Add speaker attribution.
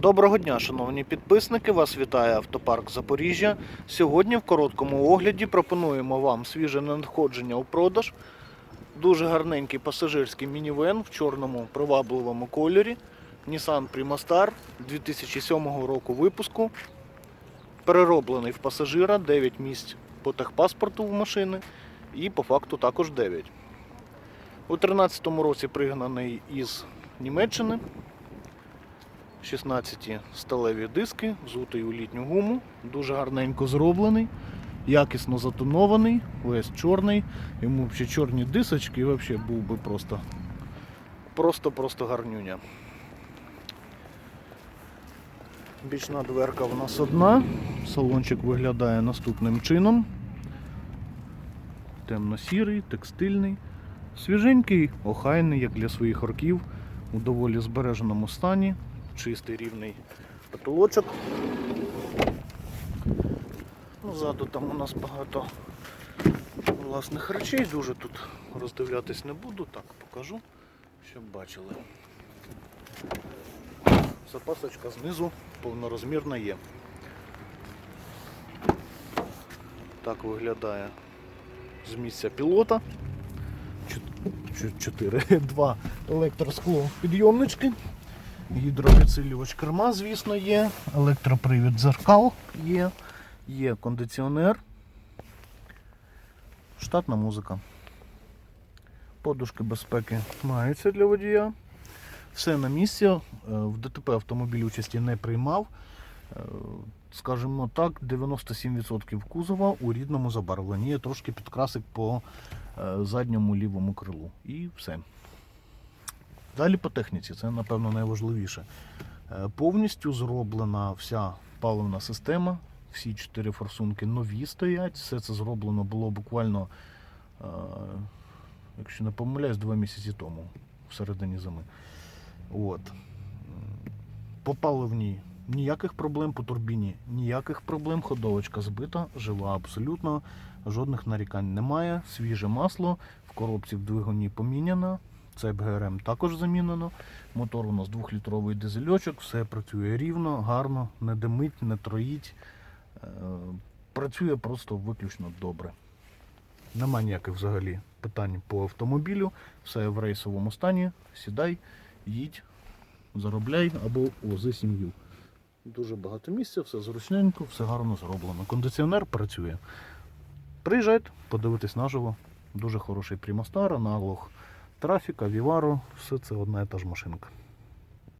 Speaker 1: Доброго дня, шановні підписники! Вас вітає автопарк Запоріжжя. Сьогодні в короткому огляді пропонуємо вам свіже надходження у продаж. Дуже гарненький пасажирський мінівен в чорному привабливому кольорі. Nissan Primastar 2007 року випуску. Перероблений в пасажира 9 місць по техпаспорту в машини і по факту також 9. У 2013 році пригнаний із Німеччини. 16 сталеві диски, взутий у літню гуму, дуже гарненько зроблений, якісно затонований, весь чорний. Йому ще чорні дисочки і взагалі був би просто просто-просто гарнюня. Бічна дверка в нас одна. Салончик виглядає наступним чином. Темно-сірий, текстильний, свіженький, охайний, як для своїх років, у доволі збереженому стані чистий рівний потолочок. Ну, Ззаду там у нас багато власних речей, дуже тут роздивлятись не буду, так покажу, щоб бачили. Запасочка знизу повнорозмірна є. Так виглядає з місця пілота. Чот- Чотири, два електроскло підйомнички. Гідропідсилювач керма, звісно, є, електропривід дзеркал є, є кондиціонер, штатна музика. Подушки безпеки маються для водія. Все на місці. Е, В ДТП автомобіль участі не приймав. Е, Скажімо так, 97% кузова у рідному забарвленні. Є трошки підкрасик по е, задньому лівому крилу. І все. Далі по техніці, це напевно найважливіше. Е, Повністю зроблена вся паливна система, всі чотири форсунки нові стоять. Все це зроблено було буквально, е, якщо не помиляюсь, два місяці тому, в середині зими. От. По паливній ніяких проблем, по турбіні ніяких проблем. Ходовочка збита, жива абсолютно, жодних нарікань немає. Свіже масло, в коробці в двигуні поміняно. Цеп ГРМ також замінено. Мотор у нас 2-літровий дизельочок, все працює рівно, гарно, не димить, не троїть. Е, Працює просто виключно добре. Нема ніяких взагалі питань по автомобілю. Все в рейсовому стані. Сідай, їдь, заробляй або вози сім'ю. Дуже багато місця, все зручненько, все гарно зроблено. Кондиціонер працює. Приїжджайте, подивитись наживо. Дуже хороший Примастар, аналог трафіка, Вівару, все це одна і та ж машинка.